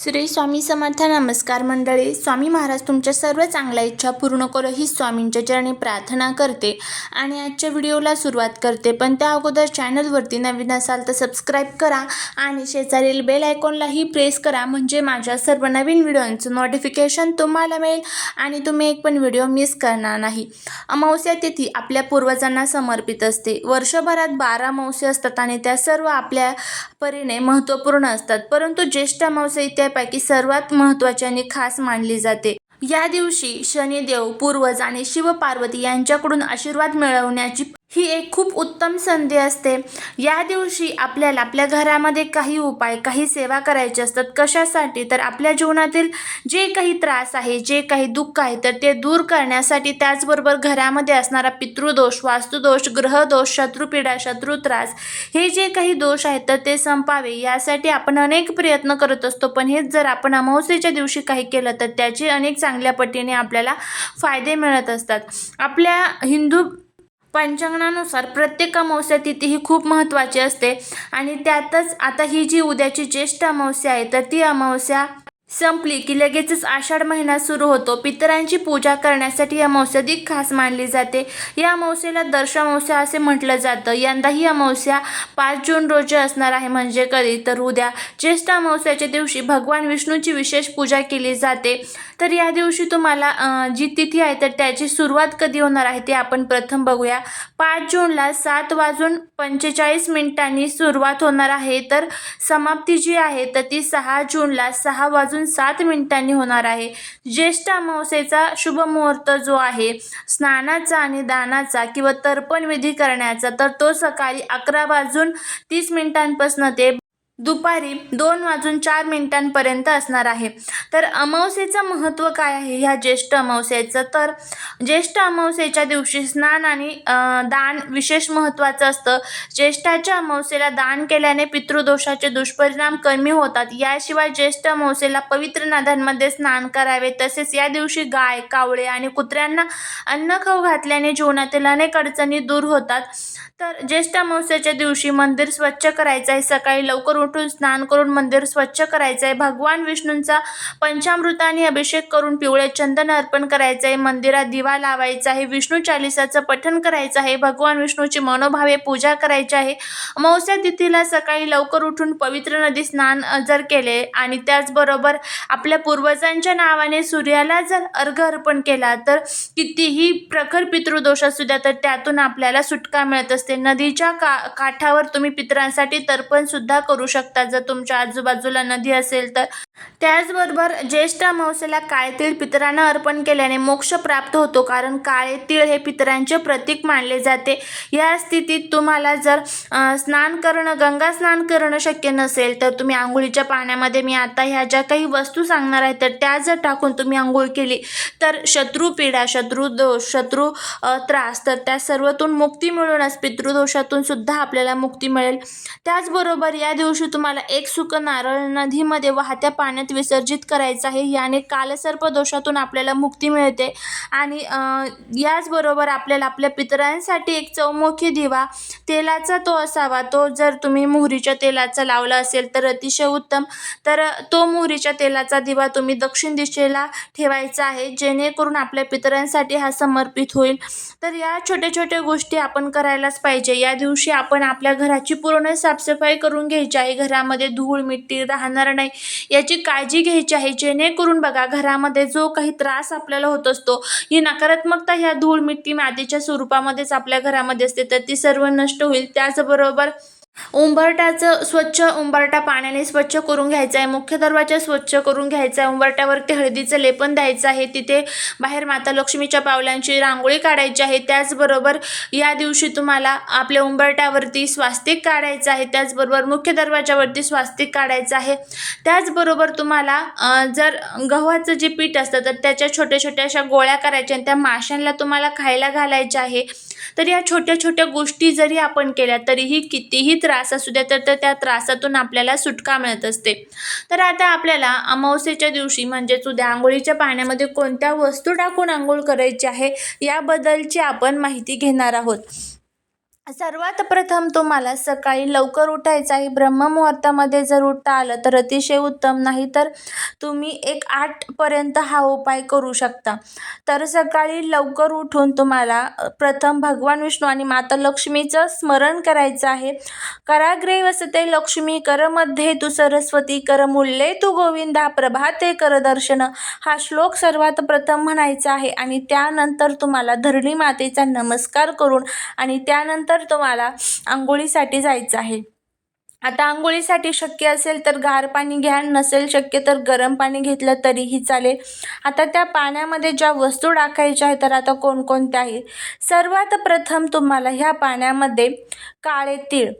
श्री स्वामी समर्थ नमस्कार मंडळी. स्वामी महाराज तुमच्या सर्व चांगल्या इच्छा पूर्ण करो ही स्वामींच्या चरणी प्रार्थना करते आणि आजच्या व्हिडिओला सुरुवात करते. पण त्या अगोदर चॅनलवरती नवीन असाल तर सबस्क्राईब करा आणि शेजारील बेल आयकॉनलाही प्रेस करा. म्हणजे माझ्या सर्व नवीन व्हिडिओंचं नोटिफिकेशन तुम्हाला मिळेल आणि तुम्ही एक पण व्हिडिओ मिस करणार नाही. अमावस्या तिथी आपल्या पूर्वजांना समर्पित असते. वर्षभरात बारा अमावस्या असतात आणि त्या सर्व आपल्या परीने महत्त्वपूर्ण असतात. परंतु ज्येष्ठ अमावस्या त्यापैकी सर्वात महत्त्वाची आणि खास मानली जाते. या दिवशी शनिदेव पूर्वज आणि शिवपार्वती यांच्याकडून आशीर्वाद मिळवण्याची ही एक खूप उत्तम संधी असते. या दिवशी आपल्याला आपल्या घरामध्ये काही उपाय काही सेवा करायचे असतात. कशासाठी? तर आपल्या जीवनातील जे काही त्रास आहे जे काही दुःख आहे तर ते दूर करण्यासाठी त्याचबरोबर घरामध्ये असणारा पितृदोष वास्तुदोष ग्रहदोष शत्रुपीडा शत्रुत्रास हे जे काही दोष आहेत तर ते संपावे. यासाठी आपण अनेक प्रयत्न करत असतो. पण हेच जर आपण अमावस्येच्या दिवशी काही केलं तर त्याचे अनेक चांगल्या पटीने आपल्याला फायदे मिळत असतात. आपल्या हिंदू पंचांगणानुसार प्रत्येक अमावस्या तिथी ही खूप महत्त्वाची असते. आणि त्यातच आता ही जी उद्याची ज्येष्ठ अमावस्या आहे तर ती अमावस्या संपली की लगेचच आषाढ महिना सुरू होतो. पितरांची पूजा करण्यासाठी या अमावस्या अधिक खास मानली जाते. या अमावस्येला दर्श अमावस्या असे म्हटलं जातं. यंदा ही अमावस्या पाच जून रोजी असणार आहे. म्हणजे कधी? तर उद्या. ज्येष्ठ अमावस्याच्या दिवशी भगवान विष्णूची विशेष पूजा केली जाते. तर या दिवशी तुम्हाला जी तिथी आहे तर त्याची सुरुवात कधी होणार आहे ते आपण प्रथम बघूया. पाच जूनला सात वाजून पंचेचाळीस मिनिटांनी सुरुवात होणार आहे. तर समाप्ती जी आहे तर ती सहा जूनला सहा वाजून सात मिनिटांनी होणार आहे. ज्येष्ठ अमावस्येचा शुभ मुहूर्त जो आहे स्नानाचा आणि दानाचा किंवा तर्पण विधी करण्याचा तर तो सकाळी अकरा वाजून तीस मिनिटांपासून ते दुपारी दोन वाजून चार मिनिटांपर्यंत असणार आहे. तर अमावस्येचं महत्त्व काय आहे? ह्या ज्येष्ठ अमावस्येचं. तर ज्येष्ठ अमावस्येच्या दिवशी स्नान आणि दान विशेष महत्त्वाचं असतं. ज्येष्ठाच्या अमावस्येला दान केल्याने पितृदोषाचे दुष्परिणाम कमी होतात. याशिवाय ज्येष्ठ अमावस्येला पवित्र नद्यांमध्ये स्नान करावे. तसेच या दिवशी गाय कावळे आणि कुत्र्यांना अन्न खाऊ घातल्याने जीवनातील अनेक अडचणी दूर होतात. तर ज्येष्ठ अमावस्येच्या दिवशी मंदिर स्वच्छ करायचं आहे सकाळी लवकर उठून स्नान करून मंदिर स्वच्छ करायचं आहे भगवान विष्णूंचा पंचामृताने अभिषेक करून पिवळे चंदन अर्पण करायचं आहे मंदिरात दिवा लावायचा आहे विष्णू चालिसाचं पठण करायचं आहे भगवान विष्णूची मनोभावे पूजा करायची आहे मौस्या तिथीला सकाळी लवकर उठून पवित्र नदी स्नान जर केले आणि त्याचबरोबर आपल्या पूर्वजांच्या नावाने सूर्याला जर अर्घ अर्पण केला तर कितीही प्रखर पितृदोष असू द्या तर त्यातून आपल्याला सुटका मिळत असते. नदीच्या का काठावर तुम्ही पितरांसाठी तर्पण सुद्धा करू शकता. जर तुमच्या आजूबाजूला नदी असेल तर त्याचबरोबर ज्येष्ठ अमावस्येला काळे तीळ पितरांना अर्पण केल्याने मोक्ष प्राप्त होतो कारण काळे तीळ हे पितरांचे प्रतीक मानले जाते. या स्थितीत तुम्हाला जर स्नान करणं गंगा स्नान करणं शक्य नसेल तर तुम्ही आंघोळीच्या पाण्यामध्ये मी आता ह्या ज्या काही वस्तू सांगणार आहे तर त्या जर टाकून तुम्ही आंघोळ केली तर शत्रू पीडा शत्रू दोष शत्रू त्रास तर त्या सर्वतून मुक्ती मिळूनच पितृदोषातून सुद्धा आपल्याला मुक्ती मिळेल. त्याचबरोबर या दिवशी तुम्हाला एक सुक नारळ नदीमध्ये वाहत्या पाण्यात विसर्जित करायचं आहे. याने कालसर्प दोषातून आपल्याला मुक्ती मिळते. आणि याचबरोबर आपल्याला आपल्या पितरांसाठी एक चौमुखी दिवा तेलाचा तो असावा. तो जर तुम्ही मोहरीच्या तेलाचा लावला असेल तर अतिशय उत्तम. तर तो मोहरीच्या तेलाचा दिवा तुम्ही दक्षिण दिशेला ठेवायचा आहे. जेणेकरून आपल्या पितरांसाठी हा समर्पित होईल. तर या छोट्या छोट्या गोष्टी आपण करायलाच पाहिजे. या दिवशी आपण आपल्या घराची पूर्ण साफसफाई करून घ्यायची आहे. घरामध्ये धूळ मिट्टी राहणार नाही. याची काळजी घ्यायची आहे जेणेकरून बघा घरामध्ये जो काही त्रास आपल्याला होत असतो ही नकारात्मकता ह्या धूळ मिट्टी मातीच्या स्वरूपामध्येच आपल्या घरामध्ये असते तर ती सर्व नष्ट होईल. त्याचबरोबर उंबरट्याचं स्वच्छ उंबरटा पाण्याने स्वच्छ करून घ्यायचा आहे. मुख्य दरवाजा स्वच्छ करून घ्यायचा आहे. उंबरट्यावरती हळदीचं लेपन द्यायचं आहे. तिथे बाहेर माता लक्ष्मीच्या पावलांची रांगोळी काढायची आहे. त्याचबरोबर या दिवशी तुम्हाला आपल्या उंबरट्यावरती स्वास्तिक काढायचं आहे. त्याचबरोबर मुख्य दरवाजावरती स्वास्तिक काढायचं आहे. त्याचबरोबर तुम्हाला जर गव्हाचं जे पीठ असतं तर त्याच्या छोट्या छोट्या अशा गोळ्या करायच्या आणि त्या माशांना तुम्हाला खायला घालायच्या आहे. तर या छोट्या छोट्या गोष्टी जरी आपण केल्या तरीही कितीही त्रास असू द्या तर त्या त्रासातून आपल्याला सुटका मिळत असते. तर आता आपल्याला अमावस्येच्या दिवशी म्हणजेच उद्या आंघोळीच्या पाण्यामध्ये कोणत्या वस्तू टाकून आंघोळ करायची आहे याबद्दलची आपण माहिती घेणार आहोत. सर्वात प्रथम तुम्हाला सकाळी लवकर उठायचं आहे. ब्रह्ममुहूर्तामध्ये जर उठता आलं तर अतिशय उत्तम नाही तर तुम्ही एक आठपर्यंत हा उपाय करू शकता. तर सकाळी लवकर उठून तुम्हाला प्रथम भगवान विष्णू आणि माता लक्ष्मीचं स्मरण करायचं आहे. कराग्रे वसते लक्ष्मी करमध्ये तू सरस्वती करमूल्ये तू गोविंदा प्रभाते करदर्शन हा श्लोक सर्वात प्रथम म्हणायचा आहे. आणि त्यानंतर तुम्हाला धरणी मातेचा नमस्कार करून आणि त्यानंतर तर तुम्हाला आंघोळीसाठी जायचं आहे. आता आंघोळीसाठी शक्य असेल तर गार पाणी घ्या नसेल शक्य तर गरम पाणी घेतलं तरीही चालेल. आता त्या पाण्यामध्ये ज्या वस्तू टाकायच्या आहेत तर आता कोणकोणत्या आहेत? सर्वात प्रथम तुम्हाला ह्या पाण्यामध्ये काळे तीळ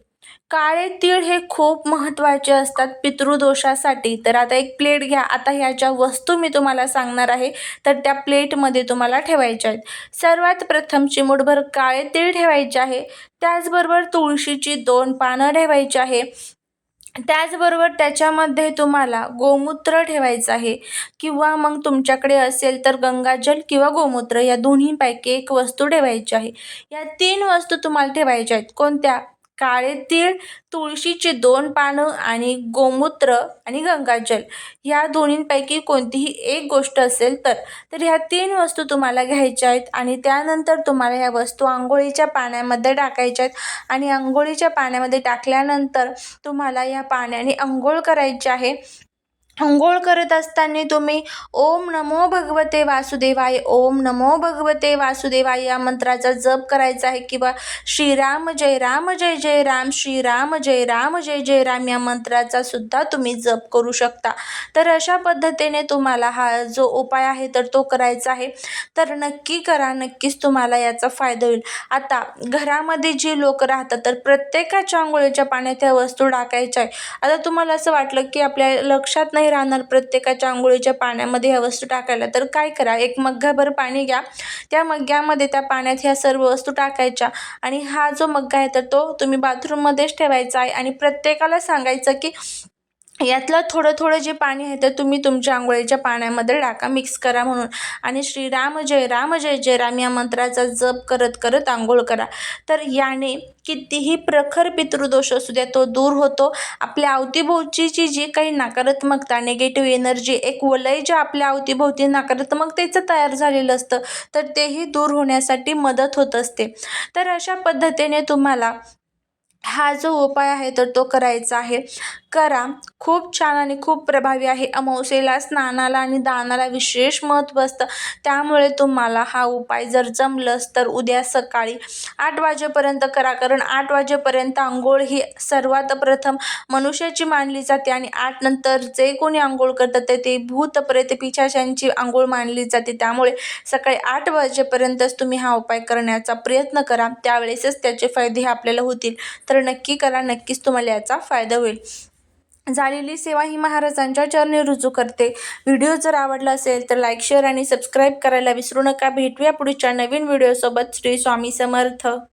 काळे तीळ हे खूप महत्त्वाचे असतात पितृदोषासाठी. तर आता एक प्लेट घ्या. आता ह्या ज्या वस्तू मी तुम्हाला सांगणार आहे तर त्या प्लेटमध्ये तुम्हाला ठेवायच्या आहेत. सर्वात प्रथम चिमूटभर काळे तीळ ठेवायचे आहे. त्याचबरोबर तुळशीची दोन पानं ठेवायची आहे. त्याचबरोबर त्याच्यामध्ये तुम्हाला गोमूत्र ठेवायचं आहे. किंवा मग तुमच्याकडे असेल तर गंगाजल किंवा गोमूत्र या दोन्हीपैकी एक वस्तू ठेवायची आहे. या तीन वस्तू तुम्हाला ठेवायच्या आहेत. कोणत्या? काळे तीळ तुळशीचे दोन पानं आणि गोमूत्र आणि गंगाजल ह्या दोन्हींपैकी कोणतीही एक गोष्ट असेल तर. तर ह्या तीन वस्तू तुम्हाला घ्यायच्या आहेत आणि त्यानंतर तुम्हाला ह्या वस्तू आंघोळीच्या पाण्यामध्ये टाकायच्या आहेत. आणि आंघोळीच्या पाण्यामध्ये टाकल्यानंतर तुम्हाला या पाण्याने आंघोळ करायची आहे. अंघोळ करत असताना तुम्ही ओम नमो भगवते वासुदेवाय ओम नमो भगवते वासुदेवाय या मंत्राचा जप करायचा आहे किंवा श्रीराम जय राम जय जय राम श्रीराम जय राम जय जय राम या मंत्राचा सुद्धा तुम्ही जप करू शकता. तर अशा पद्धतीने तुम्हाला हा जो उपाय आहे तर तो करायचा आहे. तर नक्की करा नक्कीच तुम्हाला याचा फायदा होईल. आता घरामध्ये जी लोक राहतात तर प्रत्येकाच्या आंघोळीच्या पाण्यात ह्या वस्तू टाकायच्या आहे आता तुम्हाला असं वाटलं की आपल्या लक्षात नाही राहणार प्रत्येकाच्या आंघोळीच्या पाण्यामध्ये ह्या वस्तू टाकायला. तर काय करा एक मग्गाभर पाणी घ्या. त्या मग्ग्यामध्ये त्या पाण्यात ह्या सर्व वस्तू टाकायच्या. आणि हा जो मग्गा आहे तर तो तुम्ही बाथरूममध्येच ठेवायचा आहे. आणि प्रत्येकाला सांगायचं की यातलं थोडं थोडं जे पाणी आहे तर तुम्ही तुमच्या आंघोळीच्या पाण्यामध्ये टाका मिक्स करा म्हणून. आणि श्रीराम जय राम जय जय राम या मंत्राचा जप करत करत आंघोळ करा. तर याने कितीही प्रखर पितृदोष असू द्या तो दूर होतो. आपल्या अवतीभोवतीची जी काही नकारात्मकता निगेटिव्ह एनर्जी एक वलय जे आपल्या अवतीभोवती नकारात्मकतेचं तयार झालेलं असतं तर तेही दूर होण्यासाठी मदत होत असते. तर अशा पद्धतीने तुम्हाला हा जो उपाय आहे तर तो करायचा आहे. करा. खूप छान आणि खूप प्रभावी आहे. अमावस्येला स्नानाला आणि दानाला विशेष महत्त्व असतं. त्यामुळे तुम्हाला हा उपाय जर जमलंच तर उद्या सकाळी आठ वाजेपर्यंत करा. कारण आठ वाजेपर्यंत आंघोळ ही सर्वात प्रथम मनुष्याची मानली जाते आणि आठ नंतर जे कोणी आंघोळ करतात ते ते भूत प्रेत पिशाचांची आंघोळ मानली जाते. त्यामुळे सकाळी आठ वाजेपर्यंतच तुम्ही हा उपाय करण्याचा प्रयत्न करा. त्यावेळेसच त्याचे फायदे हे आपल्याला होतील. तर नक्की करा नक्कीच तुम्हाला याचा फायदा होईल. झालेली सेवा ही महाराजांच्या चरणी रुजू करते. व्हिडिओ जर आवडला असेल तर लाईक शेअर आणि सबस्क्राईब करायला विसरू नका. भेटूया पुढच्या नवीन व्हिडिओसोबत श्री स्वामी समर्थ.